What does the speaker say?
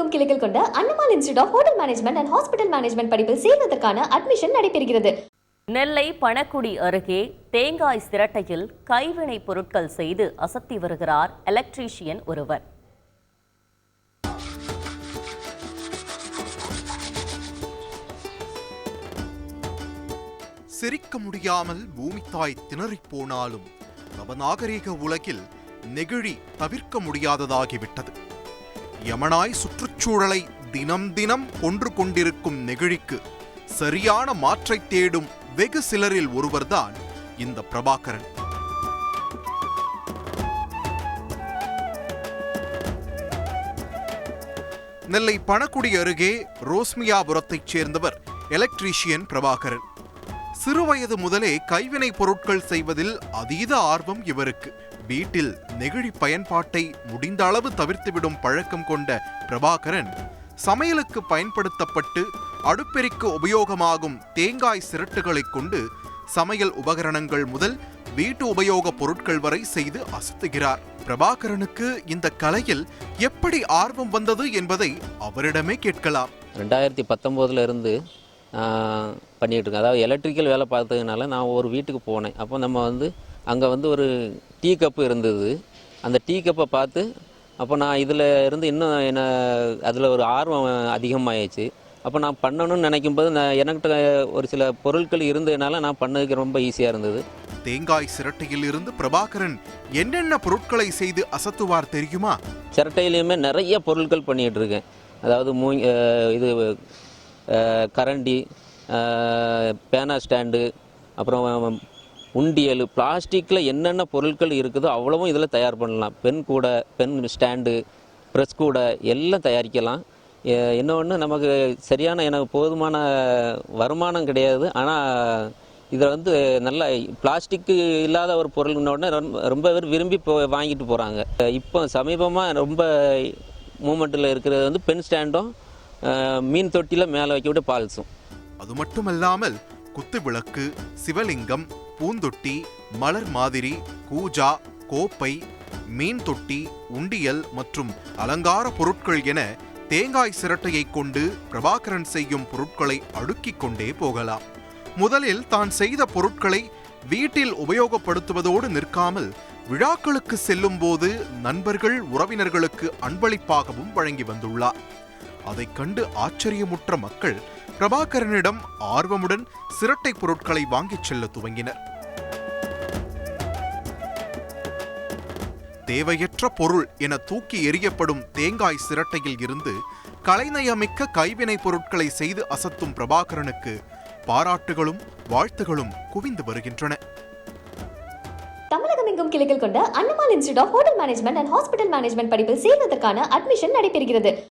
தமிழகமெங்கும் கிளைகள் கொண்ட Annamal institute of hotel management and hospital management படிப்பில் சேர்வதற்கான அட்மிஷன் நடைபெறுகிறது. நெல்லை பணக்குடி அருகே தேங்காய் சிரட்டையில் கைவினைப் பொருட்கள் செய்து அசத்தி வருகிறார் எலக்ட்ரீஷியன் ஒருவர். சிரிக்க முடியாமல் பூமித்தாய் திணறிப் போனாலும் நவநாகரிக உலகில் நெகிழி தவிர்க்க முடியாததாகிவிட்டது. யமனாய் சுற்றுச்சூழலை தினம் தினம் கொன்று கொண்டிருக்கும் நெகிழிக்கு சரியான மாற்றை தேடும் வெகு சிலரில் ஒருவர்தான் இந்த பிரபாகரன். நெல்லை பணக்குடி அருகே ரோஸ்மியாபுரத்தைச் சேர்ந்தவர் எலக்ட்ரீஷியன் பிரபாகரன். சிறுவயது முதலே கைவினை பொருட்கள் செய்வதில் அதீத ஆர்வம் இவருக்கு. வீட்டில் நெகிழி பயன்பாட்டை முடிந்த அளவு தவிர்த்துவிடும் பழக்கம் கொண்ட பிரபாகரன் சமையலுக்கு பயன்படுத்தப்பட்டு அடுப்பெருக்கு உபயோகமாகும் தேங்காய் சிரட்டுகளைக் கொண்டு சமையல் உபகரணங்கள் முதல் வீட்டு உபயோக பொருட்கள் வரை செய்து அசத்துகிறார். பிரபாகரனுக்கு இந்த கலையில் எப்படி ஆர்வம் வந்தது என்பதை அவரிடமே கேட்கலாம். ரெண்டாயிரத்தி பத்தொம்போதுல இருந்து இருக்கேன் அதாவது எலக்ட்ரிக்கல் வேலை பார்த்ததுனால நான் ஒரு வீட்டுக்கு போனேன். அப்போ நம்ம வந்து அங்கே வந்து ஒரு டீ கப்பு இருந்தது. அந்த டீ கப்பை பார்த்து அப்போ நான் இதில் இருந்து இன்னும் என்ன அதில் ஒரு ஆர்வம் அதிகமாகிடுச்சு அப்போ நான் பண்ணணும்னு நினைக்கும் போது நான் எனக்கிட்ட ஒரு சில பொருட்கள் இருந்ததுனால நான் பண்ணதுக்கு ரொம்ப ஈஸியாக இருந்தது. தேங்காய் சிரட்டையில் இருந்து பிரபாகரன் என்னென்ன பொருட்களை செய்து அசத்துவார் தெரியுமா? சிரட்டையிலையுமே நிறைய பொருட்கள் பண்ணிகிட்டு இருக்கேன் அதாவது மூ இது கரண்டி பேனா ஸ்டாண்டு அப்புறம் உண்டியல் பிளாஸ்டிக்கில் என்னென்ன பொருட்கள் இருக்குதோ அவ்வளவும் இதில் தயார் பண்ணலாம். பென் கூட பென் ஸ்டாண்டு ப்ரெஸ் கூட எல்லாம் தயாரிக்கலாம். இன்னொன்று நமக்கு சரியான எனக்கு போதுமான வருமானம் கிடையாது. ஆனால் இதில் வந்து நல்ல பிளாஸ்டிக்கு இல்லாத ஒரு பொருள்னோடனே ரொம்ப ரொம்ப பேர் விரும்பி போ வாங்கிட்டு போகிறாங்க இப்போ சமீபமாக ரொம்ப மூமெண்ட்டில் இருக்கிறது வந்து பென் ஸ்டாண்டும் மீன் தொட்டியில் மேலே வைக்கவிட்டு பால்சும் அது மட்டுமல்லாமல் குத்து விளக்கு சிவலிங்கம் பூந்தொட்டி மலர் மாதிரி கூஜா கோப்பை மீன் தொட்டி உண்டியல் மற்றும் அலங்கார பொருட்கள் என தேங்காய் சிரட்டையை கொண்டு பிரபாகரன் செய்யும் பொருட்களை அடுக்கிக் கொண்டே போகலாம். முதலில் தான் செய்த பொருட்களை வீட்டில் உபயோகப்படுத்துவதோடு நிற்காமல் விழாக்களுக்கு செல்லும் போது நண்பர்கள் உறவினர்களுக்கு அன்பளிப்பாகவும் வழங்கி வந்துள்ளார். அதைக் கண்டு ஆச்சரியமுற்ற மக்கள் பிரபாகரனிடம் ஆர்வமுடன் சிரட்டை பொருட்களை வாங்கிச் செல்ல துவங்கினர். தேவையற்ற பொருள் என தூக்கி எறியப்படும் தேங்காய் சிரட்டையில் இருந்து கலைநயமிக்க கைவினை பொருட்களை செய்து அசத்தும் பிரபாகரனுக்கு பாராட்டுகளும் வாழ்த்துகளும் குவிந்து வருகின்றன. தமிழகமெங்கும் கிளைகள் கொண்ட Annamal institute of hotel management and hospital management படிப்பில் சேர்வதற்கான அட்மிஷன் நடைபெறுகிறது.